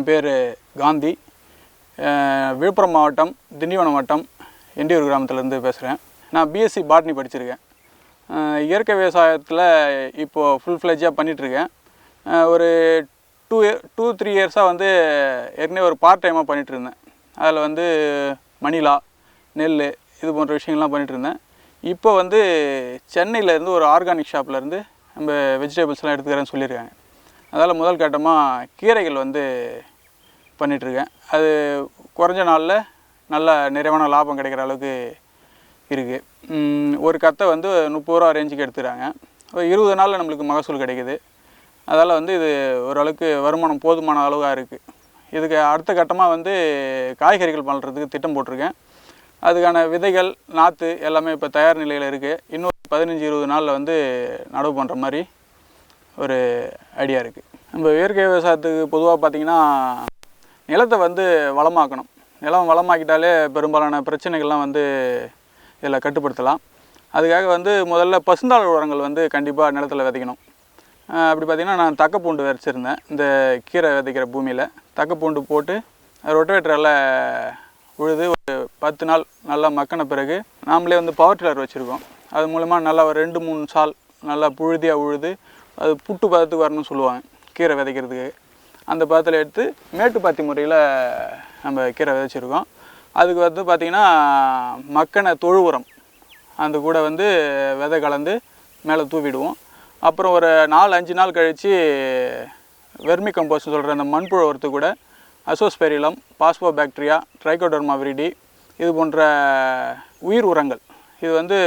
என் பேர் காந்தி. விழுப்புரம் மாவட்டம் திண்டிவனம் வட்டம் எண்டியூர் கிராமத்துலேருந்து பேசுகிறேன் நான் பிஎஸ்சி பாட்னி படிச்சிருக்கேன். இயற்கை விவசாயத்தில் இப்போது ஃபுல் ஃப்ளெஜாக பண்ணிகிட்ருக்கேன் ஒரு டூ இயர் டூ த்ரீ இயர்ஸாக வந்து ஏற்கனவே ஒரு பார்ட் டைமாக பண்ணிகிட்டு இருந்தேன் அதில் வந்து மணிலா நெல் இது போன்ற விஷயங்கள்லாம் பண்ணிகிட்டு இருந்தேன் இப்போ வந்து சென்னையிலேருந்து ஒரு ஆர்கானிக் ஷாப்லேருந்து நம்ம வெஜிடபிள்ஸ்லாம் எடுத்துக்கிறேன்னு சொல்லியிருக்காங்க. அதால் முதல் கட்டமாக கீரைகள் வந்து பண்ணிகிட்ருக்கேன் அது குறைஞ்ச நாளில் நல்ல நிறைவான லாபம் கிடைக்கிற அளவுக்கு இருக்குது ஒரு கத்தை வந்து முப்பது ரூபா ரேஞ்சுக்கு எடுத்துக்கிறாங்க. ஒரு இருபது நாளில் நம்மளுக்கு மகசூல் கிடைக்குது. அதால் வந்து இது ஓரளவுக்கு வருமானம் போதுமான அளவாக இருக்குது இதுக்கு அடுத்த கட்டமாக வந்து காய்கறிகள் பண்ணுறதுக்கு திட்டம் போட்டிருக்கேன். அதுக்கான விதைகள் நாற்று எல்லாமே இப்போ தயார் நிலையில் இருக்குது இன்னும் பதினஞ்சு இருபது நாளில் வந்து நடவு பண்ணுற மாதிரி ஒரு ஐடியா இருக்குது நம்ம இயற்கை விவசாயத்துக்கு பொதுவாக பார்த்திங்கன்னா நிலத்தை வந்து வளமாக்கணும். நிலம் வளமாக்கிட்டாலே பெரும்பாலான பிரச்சனைகள்லாம் வந்து இதில் கட்டுப்படுத்தலாம். அதுக்காக வந்து முதல்ல பசுந்தாள் உரங்கள் வந்து கண்டிப்பாக நிலத்தில் விதைக்கணும். அப்படி பார்த்திங்கன்னா நான் தக்கப்பூண்டு விதைச்சிருந்தேன் இந்த கீரை விதைக்கிற பூமியில். தக்கப்பூண்டு போட்டு ரொட்டவேட்டரில் உழுது ஒரு பத்து நாள் நல்லா மக்கின பிறகு நாமளே வந்து பவர் டில்லர் வச்சுருக்கோம். அது மூலமாக நல்லா ஒரு ரெண்டு மூணு சால் நல்லா புழுதியாக உழுது அது புட்டு பதத்துக்கு வரணும்னு சொல்லுவாங்க கீரை விதைக்கிறதுக்கு. அந்த பதத்தில் எடுத்து மேட்டுப்பாத்தி முறையில் நம்ம கீரை விதைச்சிருக்கோம். அதுக்கு வந்து பார்த்திங்கன்னா மக்கின தொழு உரம் அந்த கூட வந்து விதை கலந்து மேலே தூவிடுவோம். அப்புறம் ஒரு நாலு அஞ்சு நாள் கழித்து வெர்மி கம்போஸ்ட் சொல்கிற அந்த மண்புழு உரத்து கூட Azospirillum phosphobacteria trichoderma viride இது போன்ற உயிர் உரங்கள். இது வந்து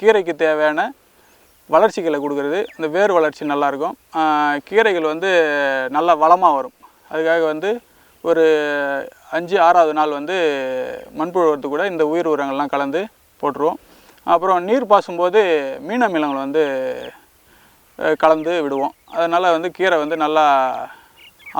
கீரைக்கு தேவையான வளர்ச்சிகளை கொடுக்குறது இந்த வேர் வளர்ச்சி நல்லாயிருக்கும். கீரைகள் வந்து நல்லா வளமாக வரும். அதுக்காக வந்து ஒரு அஞ்சு ஆறாவது நாள் வந்து மண்புழு உரத்து கூட இந்த உயிர் உரங்கள்லாம் கலந்து போட்டுருவோம். அப்புறம் நீர் பாசும்போது மீன் வந்து கலந்து விடுவோம். அதனால் வந்து கீரை வந்து நல்லா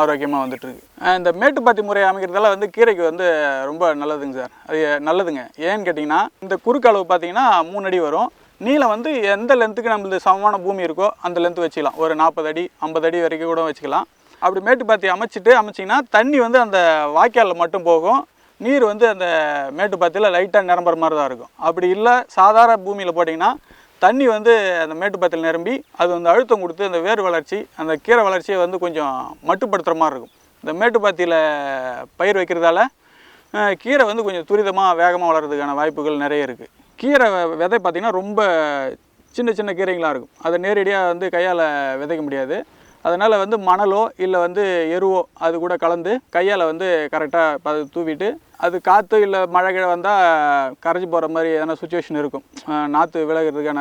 ஆரோக்கியமாக வந்துட்டுருக்கு. இந்த மேட்டுப்பாத்தி முறை அமைக்கிறதால வந்து கீரைக்கு வந்து ரொம்ப நல்லதுங்க சார். அது நல்லதுங்க. ஏன்னு கேட்டிங்கன்னா இந்த குறுக்கு அளவு பார்த்தீங்கன்னா மூணு அடி வரும். நீளம் வந்து எந்த லென்த்துக்கு நம்மளுக்கு சமமான பூமி இருக்கோ அந்த லென்த்து வச்சுக்கலாம். ஒரு நாற்பது அடி ஐம்பது அடி வரைக்கும் கூட வச்சுக்கலாம். அப்படி மேட்டுப்பாத்தி அமைச்சிட்டு அமைச்சிங்கன்னா தண்ணி வந்து அந்த வாய்க்காலில் மட்டும் போகும். நீர் வந்து அந்த மேட்டுப்பாத்தியில் லைட்டாக நிரம்புற மாதிரி தான் இருக்கும். அப்படி இல்லை சாதாரண பூமியில் போட்டிங்கன்னா தண்ணி வந்து அந்த மேட்டுப்பாத்தில் நிரம்பி அது வந்து அழுத்தம் கொடுத்து அந்த வேர் வளர்ச்சி அந்த கீரை வளர்ச்சியை வந்து கொஞ்சம் மட்டுப்படுத்துகிற மாதிரி இருக்கும். இந்த மேட்டுப்பாத்தியில் பயிர் வைக்கிறதால கீரை வந்து கொஞ்சம் துரிதமாக வேகமாக வளர்கிறதுக்கான வாய்ப்புகள் நிறைய இருக்குது கீரை விதை பார்த்திங்கன்னா ரொம்ப சின்ன சின்ன கீரைங்களாக இருக்கும். அதை நேரடியாக வந்து கையால் விதைக்க முடியாது. அதனால் வந்து மணலோ இல்லை வந்து எருவோ அது கூட கலந்து கையால் வந்து கரெக்டாக ப தூவிட்டு அது காற்று இல்லை மழை கிழ வந்தால் கரைஞ்சி போகிற மாதிரி எதனா சுச்சுவேஷன் இருக்கும். நாற்று விலகிறதுக்கான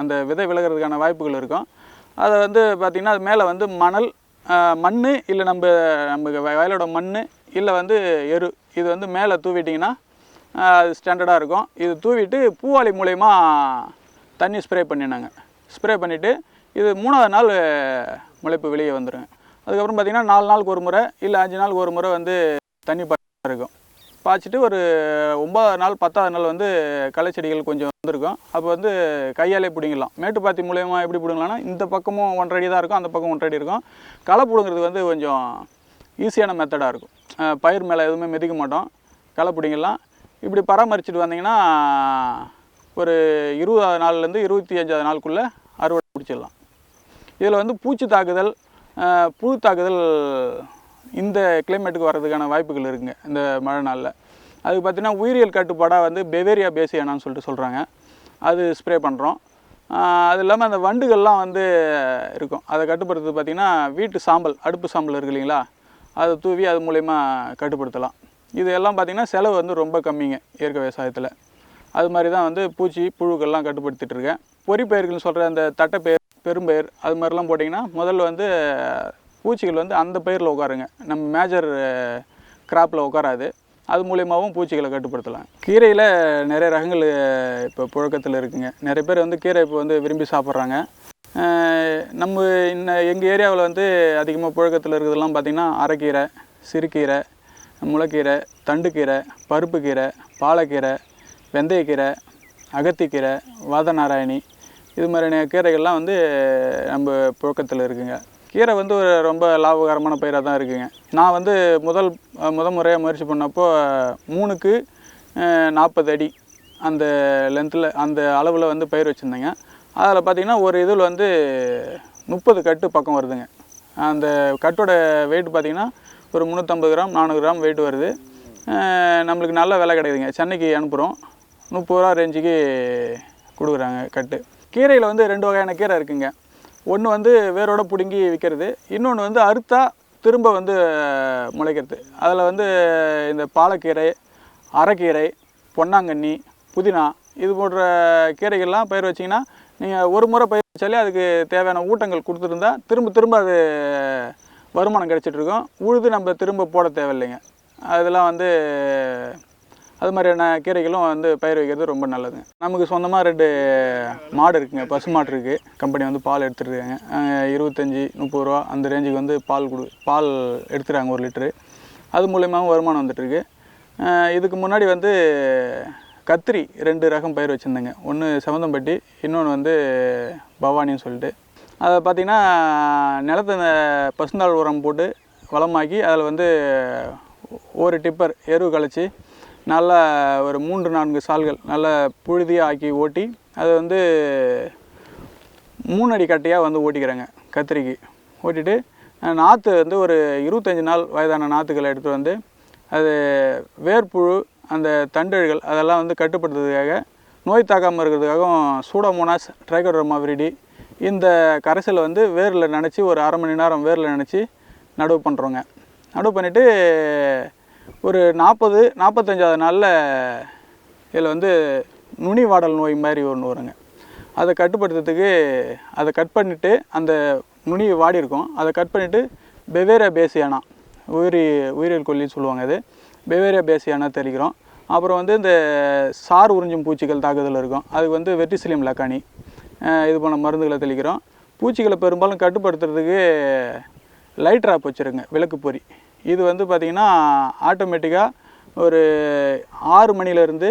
அந்த விதை விலகிறதுக்கான வாய்ப்புகள் இருக்கும். அதை வந்து பார்த்திங்கன்னா அது மேலே வந்து மணல் மண் இல்லை நம்ம நம்ம வயலோட மண் இல்லை வந்து எரு. இது வந்து மேலே தூவிட்டிங்கன்னா ஸ்டாண்டர்டாக இருக்கும். இது தூவிட்டு பூவாளி மூலயமா தண்ணி ஸ்ப்ரே பண்ணினாங்க. ஸ்ப்ரே பண்ணிவிட்டு இது மூணாவது நாள் முளைப்பு வெளியே வந்துடுங்க அதுக்கப்புறம் பார்த்திங்கன்னா நாலு நாளுக்கு ஒரு முறை இல்லை அஞ்சு நாளுக்கு ஒரு முறை வந்து தண்ணி பாய்ச்சா இருக்கும். பாய்ச்சிட்டு ஒரு ஒன்பதாவது நாள் பத்தாவது நாள் வந்து களை செடிகள் கொஞ்சம் வந்திருக்கும். அப்போ வந்து கையாலே பிடிங்கலாம் மேட்டுப்பாத்தி மூலயமா எப்படி பிடுங்கலாம்னா இந்த பக்கமும் ஒன்றரை அடி தான் இருக்கும். அந்த பக்கம் ஒன்றரை அடி இருக்கும். களை பிடுங்கிறது வந்து கொஞ்சம் ஈஸியான மெத்தடாக இருக்கும். பயிர் மேலே எதுவுமே மிதிக்க மாட்டோம். களை பிடிங்கலாம் இப்படி பராமரிச்சுட்டு வந்தீங்கன்னா ஒரு இருபதாவது நாள்லேருந்து இருபத்தி அஞ்சாவது நாளுக்குள்ளே அறுவடை முடிச்சிடலாம். இதில் வந்து பூச்சி தாக்குதல் புழு தாக்குதல் இந்த கிளைமேட்டுக்கு வர்றதுக்கான வாய்ப்புகள் இருக்குங்க இந்த மழை நாளில். அதுக்கு பார்த்தீங்கன்னா உயிரியல் கட்டுப்பாடாக வந்து பெவேரியா பேசியானான்னு சொல்லிட்டு சொல்கிறாங்க அது ஸ்ப்ரே பண்ணுறோம் அது இல்லாமல் அந்த வண்டுகள்லாம் வந்து இருக்கும். அதை கட்டுப்படுத்துறது பார்த்திங்கன்னா வீட்டு சாம்பல் அடுப்பு சாம்பல் இருக்கு இல்லைங்களா? அதை தூவி அது மூலயமா கட்டுப்படுத்தலாம். இது எல்லாம் பார்த்திங்கன்னா செலவு வந்து ரொம்ப கம்மிங்க இயற்கை விவசாயத்தில். அது மாதிரி தான் வந்து பூச்சி புழுக்கள்லாம் கட்டுப்படுத்திட்டுருக்கேன் பொறிப்பயிர்கள்னு சொல்கிற அந்த தட்டைப்பயிர் பெரும்பயிர் அது மாதிரிலாம் போட்டிங்கன்னா முதல்ல வந்து பூச்சிகள் வந்து அந்த பயிரில் உட்காருங்க. நம்ம மேஜர் கிராப்பில் உட்காராது. அது மூலியமாகவும் பூச்சிகளை கட்டுப்படுத்தலாம். கீரையில் நிறைய ரகங்கள் இப்போ புழக்கத்தில் இருக்குங்க. நிறைய பேர் வந்து கீரை இப்போ வந்து விரும்பி சாப்பிட்றாங்க. நம்ம இன்ன எங்கள் ஏரியாவில் வந்து அதிகமாக புழக்கத்தில் இருக்கிறதெல்லாம் பார்த்திங்கன்னா அரைக்கீரை சிறுகீரை முளைக்கீரை தண்டுக்கீரை பருப்புக்கீரை பாலக்கீரை வெந்தயக்கீரை அகத்திக்கீரை வாதநாராயணி இது மாதிரியான கீரைகள்லாம் வந்து நம்ம புழக்கத்தில் இருக்குங்க. கீரை வந்து ஒரு ரொம்ப லாபகரமான பயிராக தான் இருக்குங்க. நான் வந்து முதல் முதல் முத முறையாக முயற்சி பண்ணப்போ மூணுக்கு நாற்பது அடி அந்த லென்த்தில் அந்த அளவில் வந்து பயிர் வச்சுருந்தேங்க. அதில் பார்த்திங்கன்னா ஒரு இதில் வந்து முப்பது கட்டு பக்கம் வருதுங்க. அந்த கட்டோட வெயிட் பார்த்திங்கன்னா ஒரு முந்நூற்றம்பது கிராம் நானூறு கிராம் வெயிட் வருது. நம்மளுக்கு நல்ல விலை கிடைக்குதுங்க. சென்னைக்கு அனுப்புகிறோம் முப்பது ரூபா ரேஞ்சுக்கு கொடுக்குறாங்க கட்டு. கீரையில் வந்து ரெண்டு வகையான கீரை இருக்குங்க. ஒன்று வந்து வேரோட பிடுங்கி விற்கிறது இன்னொன்று வந்து அறுத்தா திரும்ப வந்து முளைக்கிறது. அதில் வந்து இந்த பாலக்கீரை அரைக்கீரை பொன்னாங்கண்ணி புதினா இது போன்ற கீரைகள்லாம் பயிர் வச்சிங்கன்னா நீங்கள் ஒரு முறை பயிர் வச்சாலே அதுக்கு தேவையான ஊட்டங்கள் கொடுத்துருந்தா திரும்ப திரும்ப அது வருமானம் கிடைச்சிட்ருக்கோம். உழுது நம்ம திரும்ப போட தேவையில்லைங்க. அதெல்லாம் வந்து அது மாதிரியான கீரைகளும் வந்து பயிர் வைக்கிறது ரொம்ப நல்லதுங்க. நமக்கு சொந்தமாக ரெண்டு மாடு இருக்குங்க. பசு மாடு இருக்குது கம்பெனி வந்து பால் எடுத்துருக்காங்க இருபத்தஞ்சி முப்பது ரூபா அந்த ரேஞ்சுக்கு வந்து பால் கொடு பால் எடுத்துகிறாங்க ஒரு லிட்டரு. அது மூலியமாகவும் வருமானம் வந்துட்டுருக்கு இதுக்கு முன்னாடி வந்து கத்திரி ரெண்டு ரகம் பயிர் வச்சுருந்தேங்க. ஒன்று செவந்தம்பட்டி இன்னொன்று வந்து பவானின்னு சொல்லிட்டு. அதை பார்த்திங்கன்னா நிலத்தை பசுந்தாள் உரம் போட்டு வளமாக்கி அதில் வந்து ஒரு டிப்பர் எருவு கழிச்சி நல்லா ஒரு மூன்று நான்கு சால்கள் நல்லா புழுதியாக ஆக்கி ஓட்டி அதை வந்து மூணு அடி கட்டையாக வந்து ஓட்டிக்கிறாங்க கத்திரிக்கு. ஓட்டிட்டு நாற்று வந்து ஒரு இருபத்தஞ்சி நாள் வயதான நாற்றுகளை எடுத்து வந்து அது வேர்ப்புழு அந்த தண்டல்கள் அதெல்லாம் வந்து கட்டுப்படுத்துறதுக்காக நோய் தாக்காமல் இருக்கிறதுக்காகவும் சூடோமோனாஸ் ட்ரைகோட்ரோமா விரிடி இந்த கரைசலை வந்து வேரில் நினச்சி ஒரு அரை மணி நேரம் வேரில் நினச்சி நடவு பண்ணுறோங்க நடவு பண்ணிவிட்டு ஒரு நாற்பது நாற்பத்தஞ்சாவது நாளில் இதில் வந்து நுனி வாடல் நோய் மாதிரி ஒன்று வருங்க. அதை கட்டுப்படுத்துறதுக்கு அதை கட் பண்ணிவிட்டு அந்த நுனி வாடி இருக்கும். அதை கட் பண்ணிவிட்டு பெவேரா பேசியானா உயிரி உயிரியல் கொல்லின்னு சொல்லுவாங்க அது. பெவேரியா பேசியானா தெளிக்கிறோம். அப்புறம் வந்து இந்த சார் உறிஞ்சும் பூச்சிகள் தாக்குதல் இருக்கும். அதுக்கு வந்து வெட்டிசிலியம் லக்கானி இது போன மருந்துகளை தெளிக்கிறோம். பூச்சிகளை பெரும்பாலும் கட்டுப்படுத்துறதுக்கு லைட் ட்ராப் வச்சுருங்க விளக்கு பொறி. இது வந்து பார்த்திங்கன்னா ஆட்டோமேட்டிக்காக ஒரு ஆறு மணிலேருந்து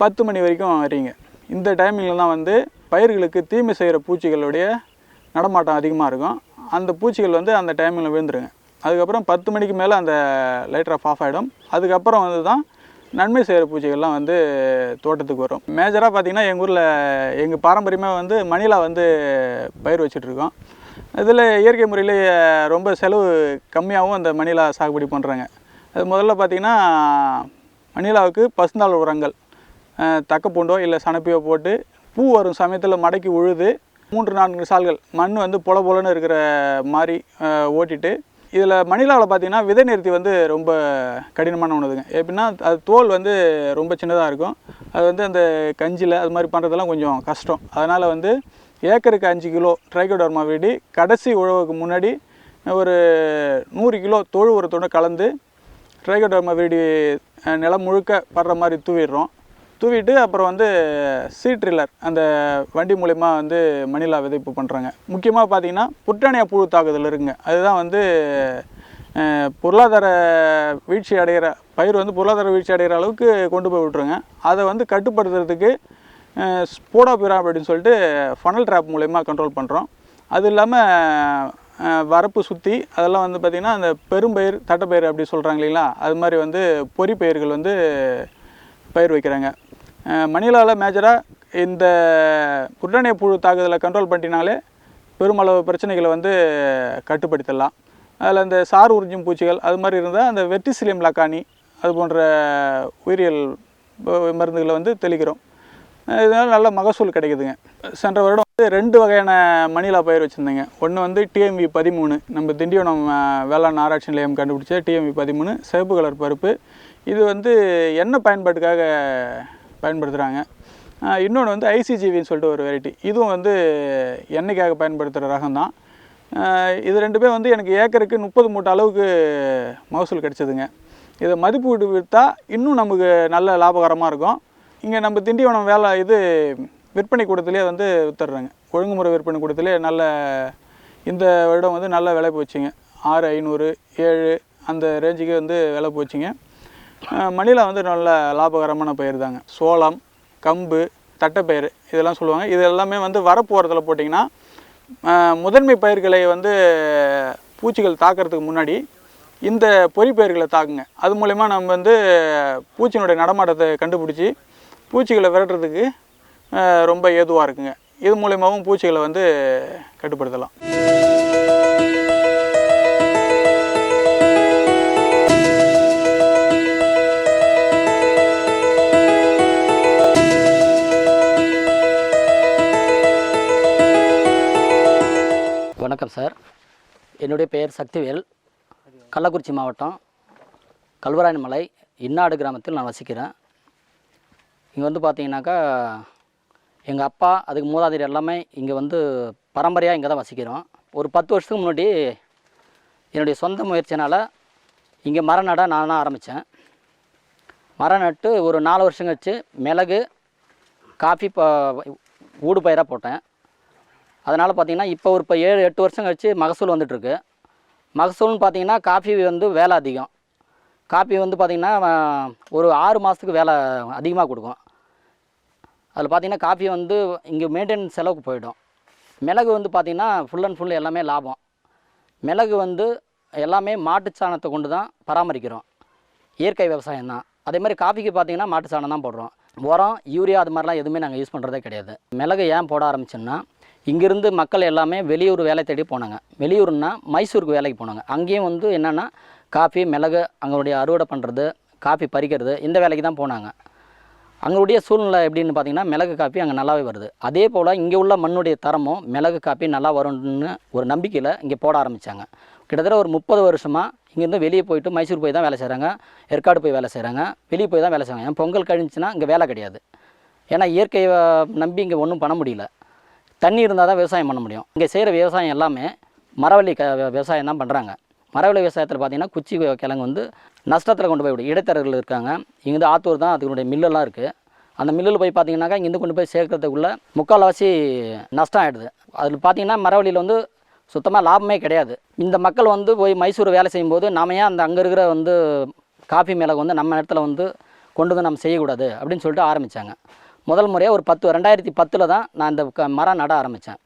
பத்து மணி வரைக்கும் வரீங்க இந்த டைமிங்கில் தான் வந்து பயிர்களுக்கு தீமை செய்கிற பூச்சிகளுடைய நடமாட்டம் அதிகமாக இருக்கும். அந்த பூச்சிகள் வந்து அந்த டைமிங்கில் விழுந்துருங்க. அதுக்கப்புறம் பத்து மணிக்கு மேலே அந்த லைட் ஆஃப் ஆஃப் ஆகிடும் அதுக்கப்புறம் வந்து தான் நன்மை செய்கிற பூச்சிகள்லாம் வந்து தோட்டத்துக்கு வரும். மேஜராக பார்த்திங்கன்னா எங்கள் ஊரில் எங்கள் பாரம்பரியமாக வந்து மணிலா வந்து பயிர் வச்சிட்ருக்கோம். இதில் இயற்கை முறையில் ரொம்ப செலவு கம்மியாகவும் அந்த மணிலா சாகுபடி பண்ணுறாங்க அது முதல்ல பார்த்திங்கன்னா மணிலாவுக்கு பசுந்தாள் உரங்கள் தக்கப்பூண்டோ இல்லை சனப்பியோ போட்டு பூ வரும் சமயத்தில் மடக்கி உழுது மூன்று நான்கு சால்கள் மண் வந்து பொல பொலன்னு இருக்கிற மாதிரி ஓட்டிட்டு இதில் மணிலாவில் பார்த்தீங்கன்னா விதை நிறுத்தி வந்து ரொம்ப கடினமான ஒன்றுதுங்க. எப்படின்னா அது தோல் வந்து ரொம்ப சின்னதாக இருக்கும். அது வந்து அந்த கஞ்சியில் அது மாதிரி பண்ணுறதெல்லாம் கொஞ்சம் கஷ்டம். அதனால் வந்து ஏக்கருக்கு அஞ்சு கிலோ ட்ரைகோடர்மா வீடி கடைசி உழவுக்கு முன்னாடி ஒரு நூறு கிலோ தொழு உரத்தோட கலந்து ட்ரைகோடர்மா வீடி நிலம் முழுக்க படுற மாதிரி தூவிடுறோம். தூவிட்டு அப்புறம் வந்து சீட்ரில்லர் அந்த வண்டி மூலயமா வந்து மணிலா விதைப்பு பண்ணுறாங்க முக்கியமாக பார்த்தீங்கன்னா புட்டானியா புழு தாக்குதல் இருக்குங்க. அதுதான் வந்து பொருளாதார வீழ்ச்சி அடைகிற பயிர் வந்து பொருளாதார வீழ்ச்சி அடைகிற அளவுக்கு கொண்டு போய் விட்ருங்க அதை வந்து கட்டுப்படுத்துறதுக்கு ஸ்போடோபிரா அப்படின்னு சொல்லிட்டு ஃபனல் ட்ராப் மூலயமா கண்ட்ரோல் பண்ணுறோம் அது இல்லாமல் வரப்பு சுற்றி அதெல்லாம் வந்து பார்த்திங்கன்னா அந்த பெரும்பயிர் தட்டைப்பயிர் அப்படி சொல்கிறாங்க இல்லைங்களா? அது மாதிரி வந்து பொறி பயிர்கள் வந்து பயிர் வைக்கிறாங்க. மணிலாவில் மேஜராக இந்த புட்டணிய புழு தாக்குதலை கண்ட்ரோல் பண்ணினாலே பெருமளவு பிரச்சனைகளை வந்து கட்டுப்படுத்திடலாம் அதில் இந்த சார் உறிஞ்சும் பூச்சிகள் அது மாதிரி இருந்தால் அந்த வெட்டிசிலியம் லக்கானி அது போன்ற உயிரியல் மருந்துகளை வந்து தெளிக்கிறோம். இதனால் நல்ல மகசூல் கிடைக்குதுங்க. சென்ற வருடம் வந்து ரெண்டு வகையான மணிலா பயிர் வச்சுருந்தேங்க. ஒன்று வந்து டிஎம்வி பதிமூணு நம்ம திண்டிவனம் வேளாண் ஆராய்ச்சி நிலையம் கண்டுபிடிச்ச டிஎம்வி பதிமூணு சிவப்பு கலர் பருப்பு. இது வந்து எண்ணெய் பயன்பாட்டுக்காக பயன்படுத்துகிறாங்க இன்னொன்று வந்து ஐசிஜிவின்னு சொல்லிட்டு ஒரு வெரைட்டி இதுவும் வந்து எண்ணெய்க்காக பயன்படுத்துகிற ரகம் தான் இது ரெண்டுமே வந்து எனக்கு ஏக்கருக்கு முப்பது மூட்டை அளவுக்கு மகசூல் கிடச்சிதுங்க. இதை மதிப்பீடு விற்றா இன்னும் நமக்கு நல்ல லாபகரமாக இருக்கும். இங்கே நம்ம திண்டிவனம் வேலை இது விற்பனை கூடத்துலேயே வந்து வித்துடுறாங்க. ஒழுங்குமுறை விற்பனை கூடத்துலேயே நல்ல இந்த வருடம் வந்து நல்ல விலை போச்சுங்க. ஆறு ஐநூறு ஏழு அந்த ரேஞ்சுக்கு வந்து விலை போச்சுங்க. மணிலா வந்து நல்ல லாபகரமான பயிர் தாங்க. சோளம் கம்பு தட்டைப்பயிறு இதெல்லாம் சொல்லுவாங்க. இது எல்லாமே வந்து வரப்பு போட்டிங்கன்னா முதன்மை பயிர்களை வந்து பூச்சிகள் தாக்கிறதுக்கு முன்னாடி இந்த பொறிப்பயிர்களை தாக்குங்க. அது மூலயமா நம்ம வந்து பூச்சியினுடைய நடமாட்டத்தை கண்டுபிடிச்சி பூச்சிகளை விரட்டுறதுக்கு ரொம்ப ஏதுவாக இருக்குங்க. இது மூலயமாவும் பூச்சிகளை வந்து கட்டுப்படுத்தலாம். வணக்கம் சார். என்னுடைய பெயர் சக்திவேல். கள்ளக்குறிச்சி மாவட்டம் கல்வராயன் மலை இன்னாடு கிராமத்தில் நான் வசிக்கிறேன். இங்கே வந்து பார்த்தீங்கன்னாக்கா எங்கள் அப்பா அதுக்கு மூதாதையர் எல்லாமே இங்கே வந்து பரம்பரையாக இங்கே தான் வசிக்கிறோம். ஒரு பத்து வருஷத்துக்கு முன்னாடி என்னுடைய சொந்த முயற்சினால் இங்கே மரம் நட நான் ஆரம்பித்தேன் மரம் நட்டு ஒரு நாலு வருஷம் கழிச்சு மிளகு காஃபி ப ஊடு பயிராக போட்டேன். அதனால் பார்த்தீங்கன்னா இப்போ ஒரு இப்போ ஏழு எட்டு வருஷம் கழிச்சு மகசூல் வந்துட்டுருக்கு. மகசூல்னு பார்த்தீங்கன்னா காஃபி வந்து வேலை அதிகம். காஃபி வந்து பார்த்திங்கன்னா ஒரு ஆறு மாதத்துக்கு வேலை அதிகமாக கொடுக்கும். அதில் பார்த்தீங்கன்னா காஃபி வந்து இங்கே மெயின்டெனன்ஸ் செலவுக்கு போயிடும். மிளகு வந்து பார்த்திங்கன்னா ஃபுல் அண்ட் ஃபுல் எல்லாமே லாபம். மிளகு வந்து எல்லாமே மாட்டு சாணத்தை கொண்டு தான் பராமரிக்கிறோம். இயற்கை விவசாயம் தான். அதே மாதிரி காஃபிக்கு பார்த்திங்கன்னா மாட்டு சாணம் தான் போடுறோம். உரம் யூரியா அது மாதிரிலாம் எதுவுமே நாங்கள் யூஸ் பண்ணுறதே கிடையாது. மிளகு ஏன் போட ஆரம்பிச்சோன்னா இங்கேருந்து மக்கள் எல்லாமே வெளியூர் வேலை தேடி போனாங்க. வெளியூர்னா மைசூருக்கு வேலைக்கு போனாங்க. அங்கேயும் வந்து என்னென்னா காஃபி மிளகு அங்களுடைய அறுவடை பண்ணுறது காஃபி பறிக்கிறது இந்த வேலைக்கு தான் போனாங்க. அங்களுடைய சூழ்நிலை எப்படின்னு பார்த்தீங்கன்னா மிளகு காப்பி அங்கே நல்லாவே வருது. அதே போல் இங்கே உள்ள மண்ணுடைய தரமும் மிளகு காப்பி நல்லா வரும்னு ஒரு நம்பிக்கையில் இங்கே போட ஆரம்பித்தாங்க கிட்டத்தட்ட ஒரு முப்பது வருஷமாக இங்கேருந்து வெளியே போயிட்டு மைசூர் போய் தான் வேலை செய்கிறாங்க ஏற்காடு போய் வேலை செய்கிறாங்க வெளியே போய் தான் வேலை செய்கிறாங்க ஏன் பொங்கல் கழிஞ்சுன்னா இங்கே வேலை கிடையாது. ஏன்னா இயற்கையை நம்பி இங்கே ஒன்றும் பண்ண முடியல. தண்ணி இருந்தால் தான் விவசாயம் பண்ண முடியும். இங்கே செய்கிற விவசாயம் எல்லாமே மரவள்ளி க விவசாயம் தான் பண்ணுறாங்க மரவள்ளி விவசாயத்தில் பார்த்தீங்கன்னா குச்சி கிழங்கு வந்து நஷ்டத்தில் கொண்டு போய் விடும் இடைத்தரகர்கள் இருக்காங்க. இங்கேருந்து ஆத்தூர் தான் அதுக்குடைய மில்லெல்லாம் இருக்குது அந்த மில்லில் போய் பார்த்தீங்கன்னாக்கா இங்கேருந்து கொண்டு போய் சேர்க்கறதுக்குள்ளே முக்கால்வாசி நஷ்டம் ஆகிடுது அதில் பார்த்தீங்கன்னா மரவள்ளியில் வந்து சுத்தமாக லாபமே கிடையாது. இந்த மக்கள் வந்து போய் மைசூர் வேலை செய்யும்போது நாம ஏன் அந்த அங்கே இருக்கிற வந்து காஃபி மிளகு வந்து நம்ம இடத்துல வந்து கொண்டு வந்து நம்ம செய்யக்கூடாது அப்படின்னு சொல்லிட்டு ஆரம்பித்தாங்க முதல் முறையாக ஒரு பத்து ரெண்டாயிரத்தி பத்தில் தான் நான் இந்த க- மரம் நட ஆரம்பித்தேன்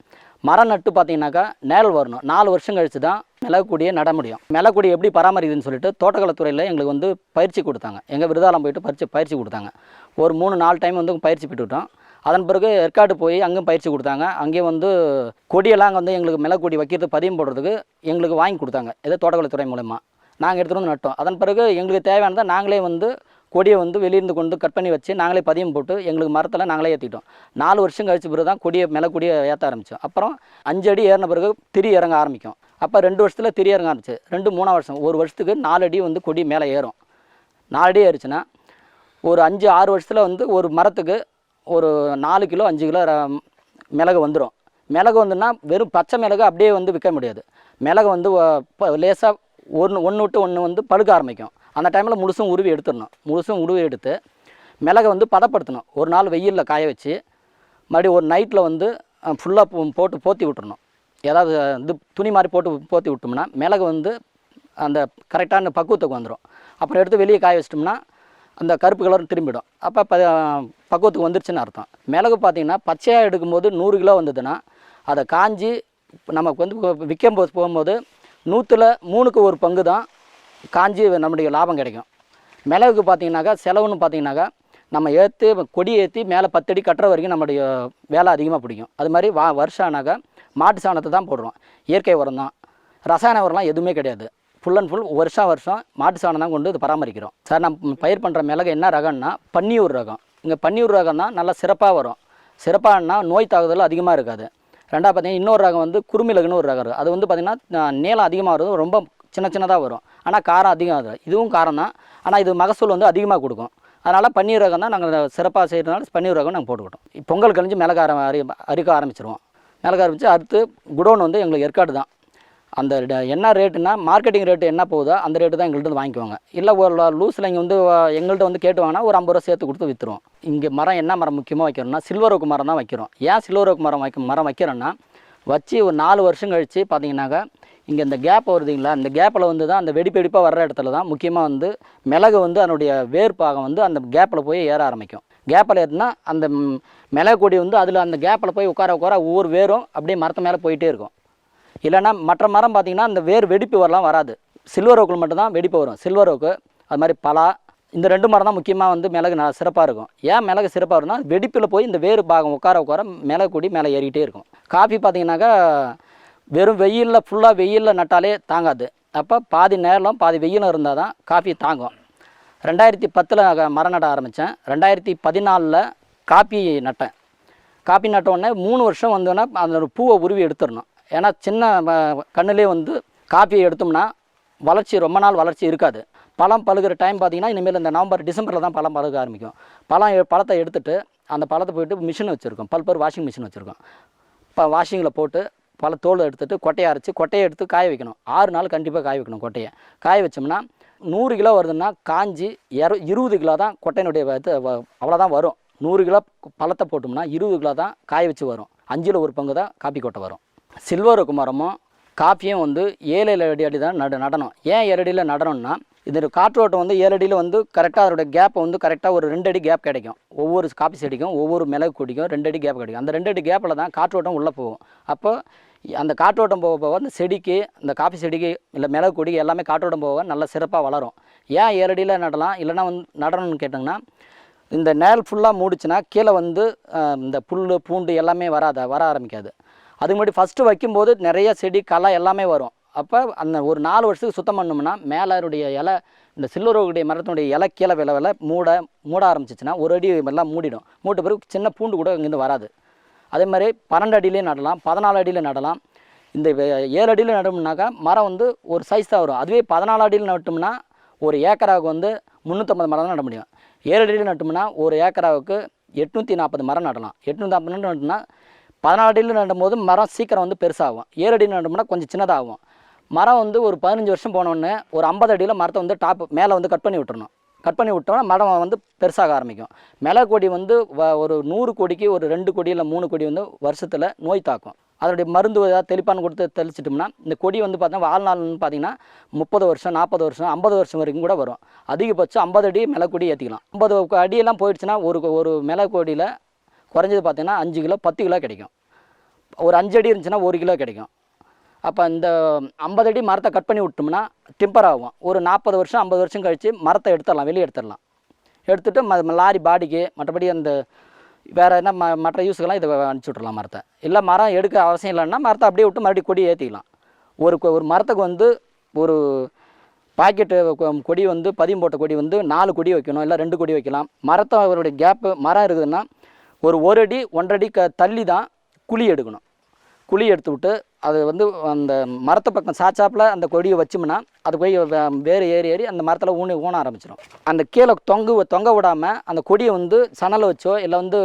மரம் நட்டு பார்த்தீங்கன்னாக்கா நேரல் வரணும். நாலு வருஷம் கழிச்சு தான் மிளகுக்கொடியை நட முடியும். மிளகுடி எப்படி பராமரிக்குதுன்னு சொல்லிட்டு தோட்டக்கலைத்துறையில் எங்களுக்கு வந்து பயிற்சி கொடுத்தாங்க. எங்கள் விருதாலம் போயிட்டு பயிற்சி பயிற்சி கொடுத்தாங்க. ஒரு மூணு நாலு டைம் வந்து பயிற்சி பெற்றுக்கிட்டோம். அதன் பிறகு ஏற்காடு போய் அங்கேயும் பயிற்சி கொடுத்தாங்க. அங்கேயும் வந்து கொடியெல்லாம் அங்கே வந்து எங்களுக்கு மிளகுடி வைக்கிறது பதியம் போடுறதுக்கு எங்களுக்கு வாங்கி கொடுத்தாங்க. ஏதோ தோட்டக்கலைத்துறை மூலமா நாங்கள் எடுத்துகிட்டு வந்து நட்டோம். அதன் பிறகு எங்களுக்கு தேவையானதை நாங்களே வந்து கொடியை வந்து வெளியிருந்து கொண்டு கட் பண்ணி வச்சு நாங்களே பதியம் போட்டு எங்களுக்கு மரத்தில் நாங்களே ஏற்றிட்டோம் நாலு வருஷம் கழிச்சு பிறகு தான் கொடியை மேலே கொடியை ஏற்ற ஆரம்பித்தோம் அப்புறம் அஞ்சு அடி ஏறின பிறகு திரி இறங்க ஆரம்பிக்கும். அப்போ ரெண்டு வருஷத்தில் திரி இறங்க ஆரம்பிச்சு. ரெண்டு மூணாம் வருஷம் ஒரு வருஷத்துக்கு நாலு அடி வந்து கொடி மேலே ஏறும். நாலு அடி ஏறிச்சுன்னா ஒரு அஞ்சு ஆறு வருஷத்தில் வந்து ஒரு மரத்துக்கு ஒரு நாலு கிலோ அஞ்சு கிலோ ர- மிளகு வந்துடும் மிளகு வந்துன்னா வெறும் பச்சை மிளகு அப்படியே வந்து விற்க முடியாது. மிளகு வந்து லேசாக ஒன்று ஒன்று விட்டு ஒன்று வந்து பழுக்க ஆரம்பிக்கும். அந்த டைமில் முழுசும் உருவி எடுத்துடணும். முழுசும் உருவி எடுத்து மிளகை வந்து பதப்படுத்தணும். ஒரு நாள் வெயிலில் காய வச்சு மறுபடியும் ஒரு நைட்டில் வந்து ஃபுல்லாக போட்டு போற்றி விட்டுறணும். ஏதாவது இது துணி மாதிரி போட்டு போற்றி விட்டோம்னா மிளகு வந்து அந்த கரெக்டான பக்குவத்துக்கு வந்துடும் அப்புறம் எடுத்து வெளியே காய வச்சிட்டோம்னா அந்த கருப்பு கலர் திரும்பிடும். அப்போ ப பக்குவத்துக்கு வந்துருச்சுன்னு அர்த்தம். மிளகு பார்த்தீங்கன்னா பச்சையாக எடுக்கும்போது நூறு கிலோ வந்ததுன்னா அதை காஞ்சி நமக்கு வந்து விற்கும் போது போகும்போது நூற்றில் மூணுக்கு ஒரு பங்கு தான் காஞ்சி நம்முடைய லாபம் கிடைக்கும். மிளகுக்கு பார்த்தீங்கன்னாக்கா செலவுன்னு பார்த்தீங்கன்னாக்கா நம்ம ஏற்று கொடி ஏற்றி மேலே பத்தடி கட்டுற வரைக்கும் நம்மளுடைய வேலை அதிகமாக பிடிக்கும். அது மாதிரி வா வருஷம் ஆனாக்கா மாட்டு சாணத்தை தான் போடுறோம். இயற்கை உரம் தான். ரசாயன உரம்லாம் எதுவுமே கிடையாது. ஃபுல் அண்ட் ஃபுல் வருஷம் வருஷம் மாட்டு சாணம் தான் கொண்டு இது பராமரிக்கிறோம். சார் நம்ம பயிர் பண்ணுற மிளகு என்ன ரகம்னா பன்னியூர் ரகம். இங்கே பன்னியூர் ரகம் தான் நல்லா சிறப்பாக வரும். சிறப்பாகனா நோய் தாக்குதல் அதிகமாக இருக்காது. ரெண்டாவது பார்த்தீங்கன்னா இன்னொரு ரகம் வந்து குறுமிளகுன்னு ஒரு ரகம் இருக்குது அது வந்து பார்த்திங்கன்னா நீளம் அதிகமாக வருது ரொம்ப சின்ன சின்னதாக வரும். ஆனால் காரம் அதிகம் அது. இதுவும் காரம் தான் ஆனால் இது மகசூல் வந்து அதிகமாக கொடுக்கும். அதனால் பன்னீர் ரகம் தான் நாங்கள் சிறப்பாக செய்கிறதுனால பன்னீர் ரகம் நாங்கள் போட்டுக்கிட்டோம். பொங்கல் கழிஞ்சு மிளகாரம் அரி அரிக்க ஆரம்பிச்சிருவோம். மிளகா ஆரம்பித்து அடுத்து குடோன் வந்து எங்களுக்கு ஏற்காடு தான். அந்த என்ன ரேட்டுனா மார்க்கெட்டிங் ரேட்டு என்ன போகுதோ அந்த ரேட்டு தான் எங்கள்கிட்ட வந்து வாங்கிக்குவாங்க. இல்லை ஒரு லூஸில் இங்கே வந்து எங்கள்கிட்ட வந்து கேட்டு வாங்கினா ஒரு ஐம்பது ரூபா சேர்த்து கொடுத்து விற்றுருவோம் இங்கே மரம் என்ன மரம் முக்கியமாக வைக்கிறோம்னா சில்வர் ஓக்கு மரம் தான் வைக்கிறோம். ஏன் சில்வர் ஓக்கு மரம் வைக்க மரம் வைக்கிறோன்னா வச்சு ஒரு நாலு வருஷம் கழித்து பார்த்தீங்கன்னாக்கா இங்கே இந்த கேப் வருதுங்களா? இந்த கேப்பில் வந்து தான் அந்த வெடிப்பெடிப்பாக வர்ற இடத்துல தான் முக்கியமாக வந்து மிளகு வந்து அதனுடைய வேர் பாகம் வந்து அந்த கேப்பில் போய் ஏற ஆரம்பிக்கும். கேப்பில் ஏறினா அந்த மிளகு கொடி வந்து அதில் அந்த கேப்பில் போய் உட்கார உட்கார ஒவ்வொரு வேரும் அப்படியே மரத்து மேலே போயிட்டே இருக்கும். இல்லைன்னா மற்ற மரம் பார்த்திங்கன்னா அந்த வேர் வெடிப்பு வரலாம் வராது. சில்வர் ஓக்கில் மட்டும்தான் வெடிப்பு வரும். சில்வர் ஓக்கு அது மாதிரி பலா இந்த ரெண்டு மரம் தான் முக்கியமாக வந்து மிளகு நல்லா சிறப்பாக இருக்கும். ஏன் மிளகு சிறப்பாக இருக்கும்னா வெடிப்பில் போய் இந்த வேறு பாகம் உட்கார உட்கார மிளகு கொடி மேலே ஏறிக்கிட்டே இருக்கும். காஃபி பார்த்தீங்கன்னாக்கா வெறும் வெயிலில் ஃபுல்லாக வெயிலில் நட்டாலே தாங்காது. அப்போ பாதி நேரம் பாதி வெயிலும் இருந்தால் தான் காஃபி தாங்கும். ரெண்டாயிரத்தி பத்தில் மரம் நட ஆரம்பித்தேன் ரெண்டாயிரத்தி பதினாலில் காப்பி நட்டேன். காப்பி நட்டோடனே மூணு வருஷம் வந்தோன்னா அந்த பூவை உருவி எடுத்துடணும். ஏன்னா சின்ன கண்ணுலேயே வந்து காப்பியை எடுத்தோம்னா வளர்ச்சி ரொம்ப நாள் வளர்ச்சி இருக்காது. பழம் பழுகிற டைம் பார்த்தீங்கன்னா இனிமேல் இந்த நவம்பர் டிசம்பரில் தான் பழம் பழுக ஆரம்பிக்கும். பழம் பழத்தை எடுத்துகிட்டு அந்த பழத்தை போயிட்டு மிஷின் வச்சுருக்கோம். பல்பர் வாஷிங் மிஷின் வச்சுருக்கோம். இப்போ வாஷிங்கில் போட்டு பல தோல் எடுத்துகிட்டு கொட்டையை அரைச்சி கொட்டையை எடுத்து காய வைக்கணும். ஆறு நாள் கண்டிப்பாக காய வைக்கணும் கொட்டையை. காய வச்சோம்னா நூறு கிலோ வருதுன்னா காஞ்சி இர இருபது கிலோ தான் கொட்டையினுடைய இது அவ்வளோதான் வரும். நூறு கிலோ பழத்தை போட்டோம்னா இருபது கிலோ தான் காய வச்சு வரும். அஞ்சில் ஒரு பங்கு தான் காப்பி கொட்டை வரும். சில்வர் மரமும் காப்பியும் வந்து ஏழு ஏழு அடி அடி தான் நட நடணும். ஏன் ஏழு அடியில் நடணும்னா இது காற்றோட்டம் வந்து ஏழு அடியில் வந்து கரெக்டாக அதோட கேப்பை வந்து கரெக்டாக ஒரு ரெண்டு அடி கேப் கிடைக்கும். ஒவ்வொரு காப்பி செடிக்கும் ஒவ்வொரு மிளகு கொடிக்கும் ரெண்டு அடி கேப் கிடைக்கும். அந்த ரெண்டு அடி கேப்பில் தான் காற்றோட்டம் உள்ளே போகும். அப்போ அந்த காற்றோட்டம் போக போக அந்த செடிக்கு இந்த காஃபி செடிக்கு இல்லை மிளகு கொடிக்கு எல்லாமே காற்றோட்டம் போக நல்லா சிறப்பாக வளரும். ஏன் ஏரடியில் நடலாம்? இல்லைன்னா வந்து நடணும்னு கேட்டிங்கன்னா இந்த நேல் ஃபுல்லாக மூடிச்சுன்னா கீழே வந்து இந்த புல் பூண்டு எல்லாமே வராத வர ஆரம்பிக்காது. அதுக்கு முன்னாடி ஃபஸ்ட்டு வைக்கும்போது நிறைய செடி களை எல்லாமே வரும். அப்போ அந்த ஒரு நாலு வருஷத்துக்கு சுத்தம் பண்ணோம்னா மேலருடைய இலை இந்த சில்லுறவுடைய மரத்தினுடைய இலை கீழே வில வில மூட மூட ஆரம்பிச்சிச்சுன்னா ஒரு அடி எல்லாம் மூடிடும். மூட்ட பிறகு சின்ன பூண்டு கூட இங்கேருந்து வராது. அதே மாதிரி பன்னெண்டு அடியிலே நடலாம் பதினாலு அடியில் நடலாம். இந்த வே- ஏழு அடியில் நடமுன்னாக்கா மரம் வந்து ஒரு சைஸ் தான் வரும். அதுவே பதினாலு அடியில் நட்டோம்னா ஒரு ஏக்கராவுக்கு வந்து முந்நூற்றம்பது மரம் தான் நட முடியும். ஏழு அடியில் நட்டோம்னா ஒரு ஏக்கராவுக்கு எட்நூற்றி நாற்பது மரம் நடலாம். எட்நூற்றி நாற்பது நட்டோம்னா பதினாலு அடியில் நடும்போது மரம் சீக்கிரம் வந்து பெருசாகும். ஏழு அடியில் நட்டோம்னா கொஞ்சம் சின்னதாகும். மரம் வந்து ஒரு பதினஞ்சு வருஷம் போனோடனே ஒரு ஐம்பது அடியில் மரத்தை வந்து டாப் மேலே வந்து கட் பண்ணி விட்டுறணும். கட் பண்ணி விட்டோம்னா மரம் வந்து பெருசாக ஆரம்பிக்கும். மிளகு கொடி வந்து வ- ஒரு நூறு கொடிக்கு ஒரு ரெண்டு கொடி இல்லை மூணு கொடி வந்து வருஷத்தில் நோய் தாக்கும். அதனுடைய மருந்து ஏதாவது தெளிப்பான் கொடுத்து தெளிச்சிட்டோம்னா இந்த கொடி வந்து பார்த்தீங்கன்னா வாழ்நாள்னு பார்த்தீங்கன்னா முப்பது வருஷம் நாற்பது வருஷம் ஐம்பது வருஷம் வரைக்கும் கூட வரும். அதிகபட்சம் ஐம்பது அடி மிளகு கொடி ஏற்றிக்கலாம் ஐம்பது அடியெல்லாம் போயிடுச்சுன்னா ஒரு ஒரு மிளகு கொடியில் குறைஞ்சது பார்த்தீங்கன்னா அஞ்சு கிலோ பத்து கிலோ கிடைக்கும். ஒரு அஞ்சு அடி இருந்துச்சுன்னா ஒரு கிலோ கிடைக்கும். அப்போ இந்த ஐம்பது அடி மரத்தை கட் பண்ணி விட்டோம்னா டிம்பர் ஆகும். ஒரு நாற்பது வருஷம் ஐம்பது வருஷம் கழித்து மரத்தை எடுத்துடலாம் வெளியே எடுத்துடலாம். எடுத்துகிட்டு ம ம- லாரி பாடிக்கு மற்றபடி அந்த வேறு என்ன ம மற்ற யூஸுக்கெல்லாம் இதை அனுப்பிச்சி விட்றலாம் மரத்தை. இல்லை மரம் எடுக்க அவசியம் இல்லைன்னா மரத்தை அப்படியே விட்டு மறுபடியும் கொடி ஏற்றிக்கலாம் ஒரு கொ- ஒரு மரத்துக்கு வந்து ஒரு பாக்கெட்டு கொ- கொடி வந்து பதியம் போட்ட கொடி வந்து நாலு கொடி வைக்கணும் இல்லை ரெண்டு கொடி வைக்கலாம். மரத்தை அவருடைய கேப்பு மரம் இருக்குதுன்னா ஒரு ஒரு அடி ஒன்றரை அடி க தள்ளி தான் குழி எடுக்கணும். குழி எடுத்து விட்டு அது வந்து அந்த மரத்து பக்கம் சாச்சாப்பில் அந்த கொடியை வச்சோம்னா அது போய் வேறு ஏறி ஏறி அந்த மரத்தில் ஊனி ஊன ஆரம்பிச்சிடும் அந்த கீழே தொங்கு தொங்க விடாமல் அந்த கொடியை வந்து சணலை வச்சோ இல்லை வந்து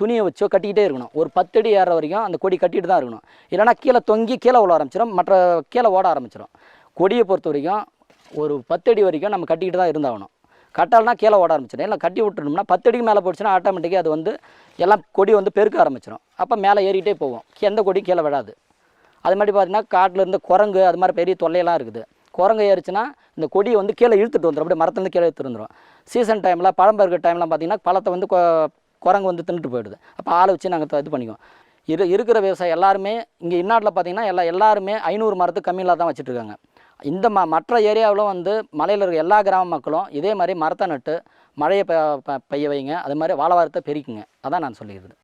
துணியை வச்சோ கட்டிக்கிட்டே இருக்கணும். ஒரு பத்து அடி ஏற வரைக்கும் அந்த கொடி கட்டிட்டு தான் இருக்கணும். இல்லைன்னா கீழே தொங்கி கீழே விழ ஆரம்பிச்சிடும் மற்ற கீழே ஓட ஆரம்பிச்சிடும் கொடியை பொறுத்த வரைக்கும் ஒரு பத்து அடி வரைக்கும் நம்ம கட்டிக்கிட்டு தான் இருந்தாகணும். கட்டால்னா கீழே ஓட ஆரம்பிச்சிடும் இல்லை கட்டி விட்டுணும்னா பத்து அடிக்கு மேலே போச்சுன்னா ஆட்டோமேட்டிக்காக அது வந்து எல்லாம் கொடி வந்து பெருக்க ஆரம்பிச்சிடும் அப்போ மேலே ஏறிக்கிட்டே போகும் எந்த கொடி கீழே விழாது. அது மாதிரி பார்த்தீங்கன்னா காட்டில் இருந்து குரங்கு அது மாதிரி பெரிய தொல்லையெல்லாம் இருக்குது. குரங்கு ஏறிச்சுன்னா இந்த கொடியை வந்து கீழே இழுத்துட்டு வந்துடும் அப்படியே மரத்துலேருந்து கீழே இழுத்துட்டு வந்துடும் சீசன் டைமில் பழம் பருக்க டைம்லாம் பார்த்தீங்கன்னா பழத்தை வந்து குரங்கு வந்து தின்னுட்டு போயிடுது. அப்போ ஆளை வச்சு நாங்கள் இது பண்ணிக்குவோம். இரு இருக்கிற விவசாயம் எல்லாருமே இங்கே இந்நாட்டில் பார்த்தீங்கன்னா எல்லா எல்லாருமே ஐநூறு மரத்துக்கு கம்மியில் தான் வச்சுட்ருக்காங்க இந்த ம மற்ற ஏரியாவிலும் வந்து மலையில் இருக்கிற எல்லா கிராம மக்களும் இதே மாதிரி மரத்தை நட்டு மழையை பெய்ய வைங்க. அது மாதிரி வாழ வாரத்தை பெருக்குங்க. அதான் நான் சொல்லியிருந்தேன்